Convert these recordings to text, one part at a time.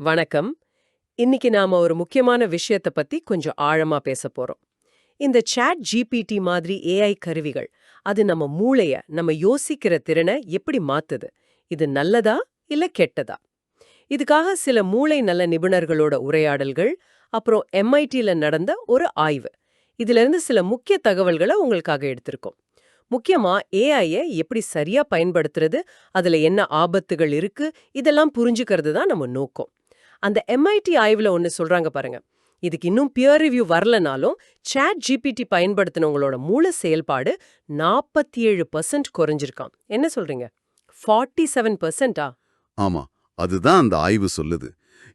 வணக்கம். இன்னைக்கு நாம ஒரு முக்கியமான விஷயத்த பத்தி கொஞ்சம் ஆழமா பேச போறோம். இந்த சாட் ஜிபிடி மாதிரி ஏஐ கருவிகள் அது நம்ம மூளைய நம்ம யோசிக்கிற திறனை எப்படி மாத்துது? இது நல்லதா இல்ல கெட்டதா? இதுக்காக சில மூளை நல்ல நிபுணர்களோட உரையாடல்கள் அப்புறம் எம்ஐடில நடந்த ஒரு ஆய்வு. இதுல இருந்து சில முக்கிய தகவல்களை உங்களுக்காக எடுத்திருக்கோம். முக்கியமா ஏஐய எப்படி சரியா பயன்படுத்துறது அதுல என்ன ஆபத்துகள் இருக்கு இதெல்லாம் புரிஞ்சுக்கிறது தான் நம்ம நோக்கம். அந்த எம்ஐடி ஆய்வுல ஒன்னு சொல்றாங்க பாருங்க. இதுக்கு இன்னும் பியர் ரிவ்யூ வரலனாலும் சாட் ஜிபிடி பயன்படுத்தினவங்களோட மூளை செயல்பாடு நாற்பத்தி ஏழு பர்சன்ட் குறைஞ்சிருக்காம். என்ன சொல்றீங்க? ஃபார்ட்டி செவன் பர்சன்டா ஆமா அதுதான் அந்த ஆய்வு சொல்லுது.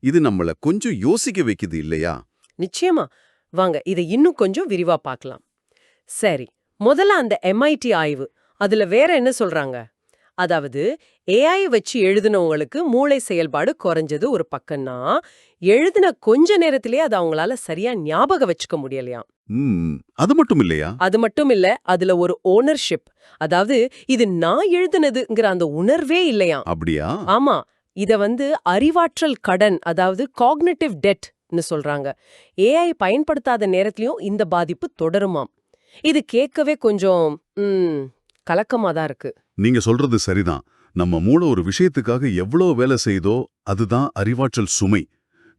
இது நம்மள கொஞ்சம் யோசிக்க வைக்குது இல்லையா? நிச்சயமா. வாங்க இதை இன்னும் கொஞ்சம் விரிவா பார்க்கலாம். சரி முதல்ல அந்த எம்ஐடி ஆய்வு. அதுல வேற என்ன சொல்றாங்க? அதாவது ஏஐ வச்சு எழுதினவங்களுக்கு மூளை செயல்பாடு குறைஞ்சது ஒரு பக்கம்னா எழுதின கொஞ்ச நேரத்திலேயே அது அவங்களால சரியா ஞாபகம் வச்சுக்க முடியலையாம். அது மட்டும் இல்லையா? அது மட்டும் இல்ல அதுல ஒரு ஓனர்ஷிப் அதாவது இது நான் எழுதுனதுங்கிற அந்த உணர்வே இல்லையாம். அப்படியா? ஆமா இத வந்து அறிவாற்றல் கடன் அதாவது காக்னிட்டிவ் டெட்னு சொல்றாங்க. ஏஐ பயன்படுத்தாத நேரத்திலயும் இந்த பாதிப்பு தொடருமாம். இது கேட்கவே கொஞ்சம் கலக்கமா தான் இருக்கு. நீங்க சொல்றது சரிதான். நம்ம மூளை ஒரு விஷயத்துக்காக எவ்வளோ வேலை செய்தோ அதுதான் அறிவாற்றல் சுமை.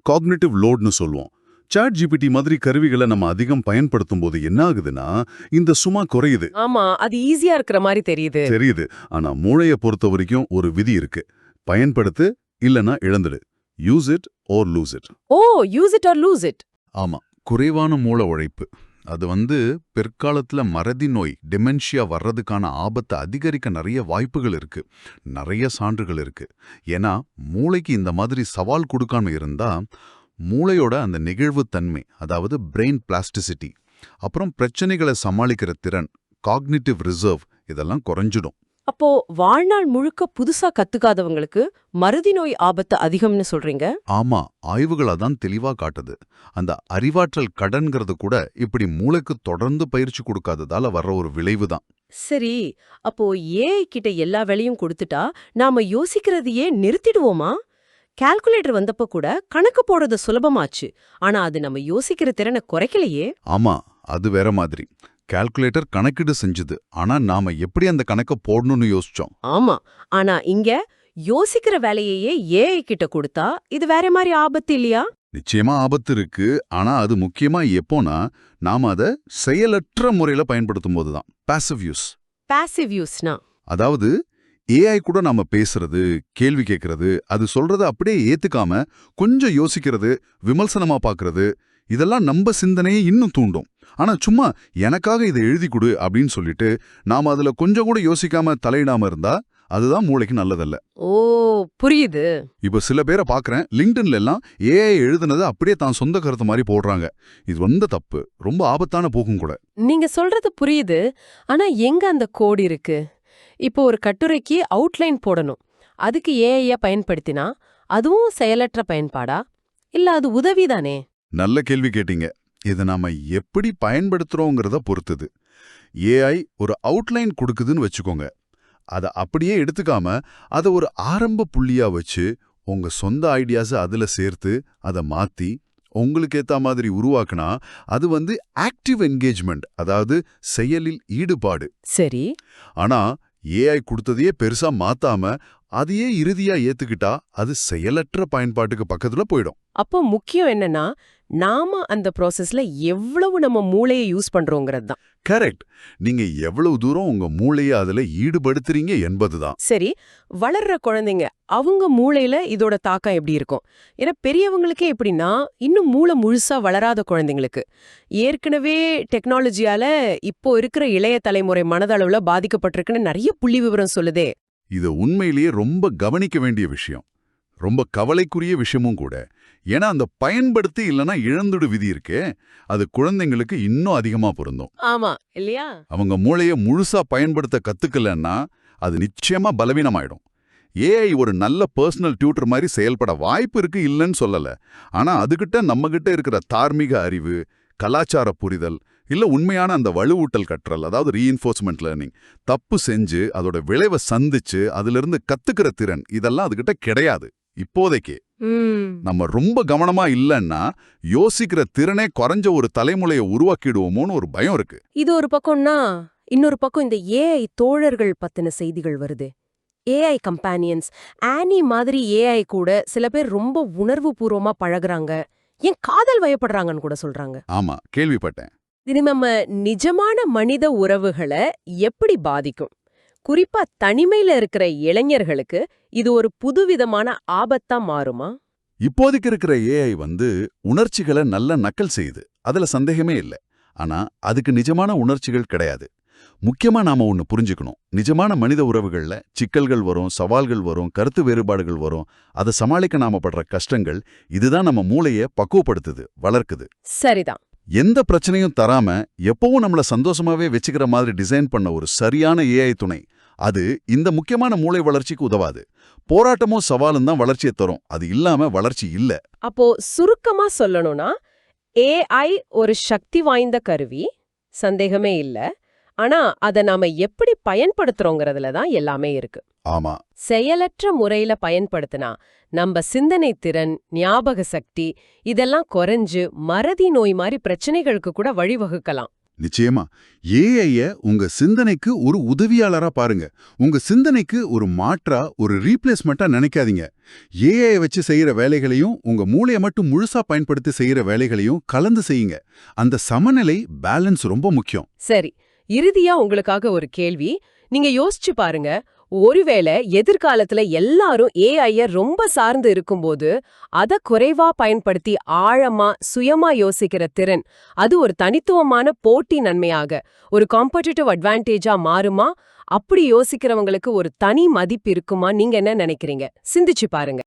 காக்னிட்டிவ் லோட்னு சொல்லுவோம். சாட் ஜிபிடி மாதிரி கருவிகளை நம்ம அதிகம் பயன்படுத்தும் போது என்ன ஆகுதுன்னா இந்த சுமை குறையுது. ஆமா அது ஈஸியா இருக்கிற மாதிரி தெரியுது. தெரியுது. ஆனா மூளைய பொறுத்த வரைக்கும் ஒரு விதி இருக்கு. பயன்படுத்து இல்லனா இழந்துடு. Use it or lose it O use it or lose it ஆமா குறைவான மூளை உழைப்பு. அது வந்து பிற்காலத்துல மறதி நோய் டிமென்ஷியா வர்றதுக்கான ஆபத்தை அதிகரிக்க நிறைய வாய்ப்புகள் இருக்கு. நிறைய சான்றுகள் இருக்கு. ஏன்னா மூளைக்கு இந்த மாதிரி சவால் கொடுக்காம இருந்தா மூளையோட அந்த நிகழ்வுத்தன்மை அதாவது பிரெயின் பிளாஸ்டிசிட்டி அப்புறம் பிரச்சனைகளை சமாளிக்கிற திறன் காக்னிட்டிவ் ரிசர்வ் இதெல்லாம் குறைஞ்சிடும். அப்போ வாழ்நாள் முழுக்க புதுசா கத்துக்காதவங்களுக்கு மறதி நோய் ஆபத்து அதிகம்னு சொல்றீங்க? ஆமா ஆய்வுகள் அதான் தெளிவா காட்டுது. அந்த அறிவாற்றல் கடன்கிறது கூட இப்படி மூளைக்கு தொடர்ந்து பயிற்சி கொடுக்காததால வர்ற ஒரு விளைவு தான். சரி அப்போ ஏஐ கிட்ட எல்லா வேலையும் கொடுத்துட்டா நாம யோசிக்கிறதையே நிறுத்திடுவோமா? கால்குலேட்டர் வந்தப்ப கூட கணக்கு போடுறது சுலபமாச்சு. ஆனா அது நம்ம யோசிக்கிற திறனை குறைக்கலையே. ஆமா அது வேற மாதிரி. கால்குலேட்டர் கணக்கீடு செஞ்சுது. ஆனா நாம எப்படி அந்த கணக்க போடணும்னு யோசிச்சோம். ஆமா. ஆனா இங்க யோசிக்கிற வேலையையே ஏஐ கிட்ட கொடுத்தா இது வேற மாதிரி ஆபத்து இல்லையா? நிச்சயமா ஆபத்து இருக்கு. ஆனா அது முக்கியமா எப்போனா நாம அதை செயலற்ற முறையில பயன்படுத்தும் போதுதான் பாசிவ் யூஸ் பாசிவ் யூஸ்னா அதாவது ஏஐ கூட நாம பேசுறது கேள்வி கேட்கறது அது சொல்றத அப்படியே ஏத்துக்காம கொஞ்சம் யோசிக்கிறது விமர்சனமா பார்க்கறது இதெல்லாம் நம்ம சிந்தனையை இன்னும் தூண்டும். ஆனா சும்மா எனக்காக இதை எழுதி கொடு அப்படின்னு சொல்லிட்டு நாம அதுல கொஞ்சம் கூட யோசிக்காம தலையிடாம இருந்தா அதுதான் மூளைக்கு நல்லதல்ல. ஓ புரியுது. இப்ப சில பேரை பாக்குறேன் லிங்க்டன்ல எல்லாம் ஏஐ எழுதுனதை அப்படியே தான் சொந்த கருத்து மாதிரி போடுறாங்க. இது வந்த தப்பு. ரொம்ப ஆபத்தான போகும் கூட. நீங்க சொல்றது புரியுது. ஆனா எங்க அந்த கோடு இருக்கு? இப்போ ஒரு கட்டுரைக்கு அவுட்லைன் போடணும். அதுக்கு ஏஐய பயன்படுத்தினா அதுவும் செயலற்ற பயன்பாடா? இல்ல அது உதவிதானே? நல்ல கேள்வி கேட்டீங்க. இதை நாம எப்படி பயன்படுத்துறோங்கிறத பொறுத்தது. ஏஐ ஒரு அவுட்லைன் கொடுக்குதுன்னு வச்சுக்கோங்க. அதை அப்படியே எடுத்துக்காம அதை ஒரு ஆரம்ப புள்ளியா வச்சு உங்க சொந்த ஐடியாஸை அதுல சேர்த்து அதை மாத்தி உங்களுக்கு ஏத்த மாதிரி உருவாக்குனா அது வந்து ஆக்டிவ் என்கேஜ்மெண்ட் அதாவது செயலில் ஈடுபாடு. சரி. ஆனா ஏஐ கொடுத்ததையே பெருசா மாத்தாம அதையே இறுதியா ஏத்துக்கிட்டா அது செயலற்ற பயன்பாட்டுக்கு பக்கத்துல போயிடும். அப்போ முக்கியம் என்னன்னா நாம அந்த ப்ராசஸ்ல எவ்வளவு நம்ம மூளையை யூஸ் பண்றோங்கிறது தான் கரெக்ட் நீங்க எவ்வளவு தூரம் உங்க மூளையை அதுல ஈடுபடுத்துறீங்க என்பதுதான். சரி வளர்ற குழந்தைங்க அவங்க மூளையில இதோட தாக்கம் எப்படி இருக்கும்? ஏன்னா பெரியவங்களுக்கே எப்படின்னா இன்னும் மூளை முழுசா வளராத குழந்தைங்களுக்கு. ஏற்கனவே டெக்னாலஜியால இப்போ இருக்கிற இளைய தலைமுறை மனதளவுல பாதிக்கப்பட்டிருக்குன்னு நிறைய புள்ளி விவரம் சொல்லுதே. இது உண்மையிலேயே ரொம்ப கவனிக்க வேண்டிய விஷயம். ரொம்ப கவலைக்குரிய விஷயமும் கூட. ஏன்னா அந்த பயன்படுத்தி இல்லனா இழந்துடு விதி இருக்கே. அது குழந்தைங்களுக்கு இன்னும் அதிகமா பொருந்தும். ஆமா இல்லையா? அவங்க மூளைய முழுசா பயன்படுத்த கத்துக்கலன்னா அது நிச்சயமா பலவீனமாயிடும். ஏஐ ஒரு நல்ல பர்சனல் டியூட்டர் மாதிரி செயல்பட வாய்ப்பு இருக்கு இல்லைன்னு சொல்லல. ஆனா அதுகிட்ட நம்மகிட்ட இருக்கிற தார்மீக அறிவு கலாச்சார புரிதல் இல்ல உண்மையான அந்த வலுவூட்டல் கற்றல் அதாவது ரீஇன்ஃபோர்ஸ்மெண்ட் லேர்னிங் தப்பு செஞ்சு அதோட விளைவை சந்திச்சு அதிலிருந்து கத்துக்கிற திறன் இதெல்லாம் அதுகிட்ட கிடையாது. இப்போதைக்கு. நம்ம ரொம்ப கவனமா இல்லைன்னா யோசிக்கிற திறனே குறைஞ்ச ஒரு தலைமுறையை உருவாக்கிடுவோமோன்னு ஒரு பயம் இருக்கு. இது ஒரு பக்கம்னா இன்னொரு பக்கம் இந்த ஏஐ தோழர்கள் பத்தின செய்திகள் வருது. ஏஐ கம்பானியன்ஸ் ஆனி மாதிரி ஏஐ கூட சில பேர் ரொம்ப உணர்வு பூர்வமா பழகுறாங்க. ஏன் காதல் வயப்படுறாங்கன்னு கூட சொல்றாங்க. ஆமா கேள்விப்பட்டேன். இது நம்ம நிஜமான மனித உறவுகளை எப்படி பாதிக்கும்? குறிப்பா தனிமையில இருக்கிற இளைஞர்களுக்கு இது ஒரு புதுவிதமான ஆபத்தா மாறுமா? இப்போதைக்கு இருக்கிற ஏஐ வந்து உணர்ச்சிகளை நல்ல நக்கல் செய்யுது. அதுல சந்தேகமே இல்லை. ஆனா அதுக்கு நிஜமான உணர்ச்சிகள் கிடையாது. முக்கியமா நாம ஒன்னு புரிஞ்சுக்கணும். நிஜமான மனித உறவுகள்ல சிக்கல்கள் வரும் சவால்கள் வரும் கருத்து வேறுபாடுகள் வரும். அதை சமாளிக்க நாம படுற கஷ்டங்கள் இதுதான் நம்ம மூளைய பக்குவப்படுத்துது வளர்க்குது. சரிதான். எந்த பிரச்சனையும் தராம எப்பவும் நம்மள சந்தோஷமாவே வச்சுக்கிற மாதிரி டிசைன் பண்ண ஒரு சரியான ஏஐ துணை அது இந்த முக்கியமான மூளை வளர்ச்சிக்கு உதவாது. போராட்டமும் சவாலும் தான் வளர்ச்சியை தரும். அது இல்லாம வளர்ச்சி இல்ல. அப்போ சுருக்கமா சொல்லணும்னா ஏஐ ஒரு சக்தி வாய்ந்த கருவி சந்தேகமே இல்ல. ஆனா அத நாம எப்படி பயன்படுத்துறோங்கிறதுல தான் எல்லாமே இருக்கு. ஆமா. செயலற்ற முறையில பயன்படுத்தினா நம்ம சிந்தனை திறன் ஞாபக சக்தி இதெல்லாம் குறைஞ்சு மறதி நோய் மாதிரி பிரச்சனைகளுக்கு கூட வழிவகுக்கலாம். நிச்சயமா. ஏஐய உங்க சிந்தனைக்கு ஒரு உதவியாளரா பாருங்க. உங்க சிந்தனைக்கு ஒரு மாற்றா ஒரு ரீப்ளேஸ்மெண்ட்டா நினைக்காதீங்க. ஏஐ வச்சு செய்யற வேலைகளையும் உங்க மூளையை மட்டும் முழுசா பயன்படுத்தி செய்யற வேலைகளையும் கலந்து செய்யுங்க. அந்த சமநிலை பேலன்ஸ் ரொம்ப முக்கியம். சரி. இறுதியா உங்களுக்காக ஒரு கேள்வி. நீங்க யோசிச்சு பாருங்க. ஒருவேளை எதிர்காலத்துல எல்லாரும் ஏஐய ரொம்ப சார்ந்து இருக்கும்போது அத குறைவா பயன்படுத்தி ஆழமா சுயமா யோசிக்கிற திறன் அது ஒரு தனித்துவமான போட்டி நன்மையாக ஒரு காம்படிட்டிவ் அட்வான்டேஜா மாறுமா? அப்படி யோசிக்கிறவங்களுக்கு ஒரு தனி மதிப்பு இருக்குமா? நீங்க என்ன நினைக்கிறீங்க? சிந்திச்சு பாருங்க.